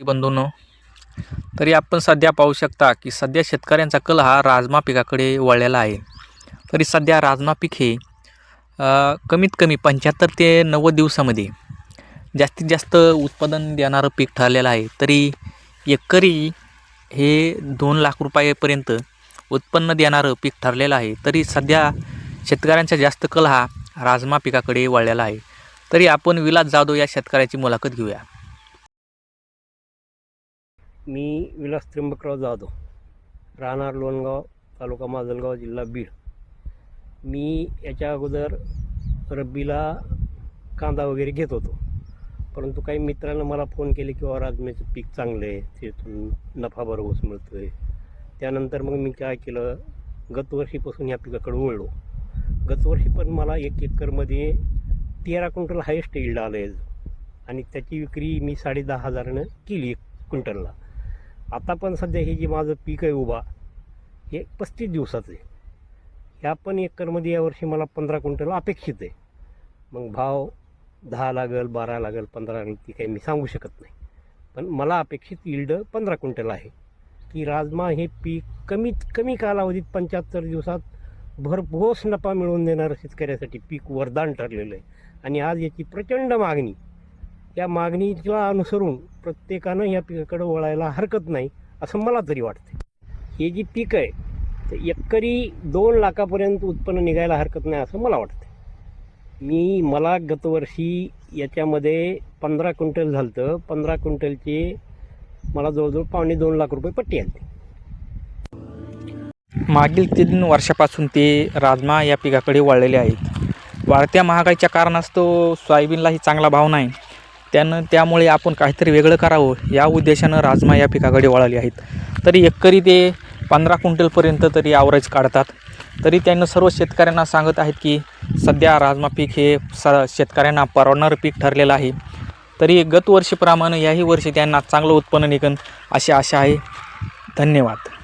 बंधूंनो तरी आपण सध्या पाहू शकता की सध्या शेतकऱ्यांचा कल हा राजमा पिकाकडे वळलेला आहे. तरी सध्या राजमा पीक हे कमीत कमी पंच्याहत्तर ते नव्वद दिवसामध्ये जास्तीत जास्त उत्पादन देणारं पीक ठरलेलं आहे. तरी एकरी हे दोन लाख रुपयापर्यंत उत्पन्न देणारं पीक ठरलेलं आहे. तरी सध्या शेतकऱ्यांचा जास्त कल हा राजमा पिकाकडे वळलेला आहे. तरी आपण विलास जाधव या शेतकऱ्याची मुलाखत घेऊया. मी विलास त्र्यंबकराव जाधव राहणार लोणगाव तालुका माजलगाव जिल्हा बीड. मी याच्या अगोदर रब्बीला कांदा वगैरे घेत होतो. परंतु काही मित्रांनं मला फोन केले की बाबा राजम्याचं पीक चांगलं आहे त्यातून नफा भरघोस मिळतो आहे त्यानंतर मग मी काय केलं गतवर्षीपासून या पिकाकडे वळलो. गतवर्षी पण मला एक एकरमध्ये तेरा क्विंटल हायेस्ट इल्ड आलं आहे आणि त्याची विक्री मी साडे दहा हजारानं केली एक क्विंटलला. आता पण सध्या हे जे माझं पीक आहे उभा हे पस्तीस दिवसाचं आहे. ह्या पण एकरमध्ये यावर्षी मला पंधरा क्विंटल अपेक्षित आहे. मग भाव दहा लागेल बारा लागेल पंधरा ती काही मी सांगू शकत नाही. पण मला अपेक्षित इल्ड पंधरा क्विंटल आहे. की राजमा हे पीक कमीत कमी कालावधीत पंच्याहत्तर दिवसात भरघोस नफा मिळवून देणारं शेतकऱ्यासाठी पीक वरदान ठरलेलं आहे. आणि आज याची प्रचंड मागणी या मागणीला अनुसरून प्रत्येकानं या पिकाकडे वळायला हरकत नाही असं मला तरी वाटतं हे जी पीक आहे तर एकरी दोन लाखापर्यंत उत्पन्न निघायला हरकत नाही असं मला वाटतं मी मला गतवर्षी याच्यामध्ये पंधरा क्विंटल झालं होतं पंधरा क्विंटलचे मला जवळजवळ पावणे दोन लाख रुपये पट्टी आली मागील तीन वर्षापासून ते राजमा या पिकाकडे वळलेले आहेत. वाढत्या महागाईच्या कारणास्तव सोयाबीनलाही चांगला भाव नाही. त्यानं त्यामुळे आपण काहीतरी वेगळं करावं या उद्देशानं राजमा या पिकाकडे वळाले आहेत. तरी एकरी ते पंधरा क्विंटलपर्यंत तरी आवरेज काढतात. तरी त्यांना सर्व शेतकऱ्यांना सांगत आहेत की सध्या राजमा पीक हे स शेतकऱ्यांना परवडणारं पीक ठरलेलं आहे. तरी गतवर्षीप्रमाणे याही वर्षी त्यांना चांगलं उत्पन्न निघन अशी आशा आहे. धन्यवाद.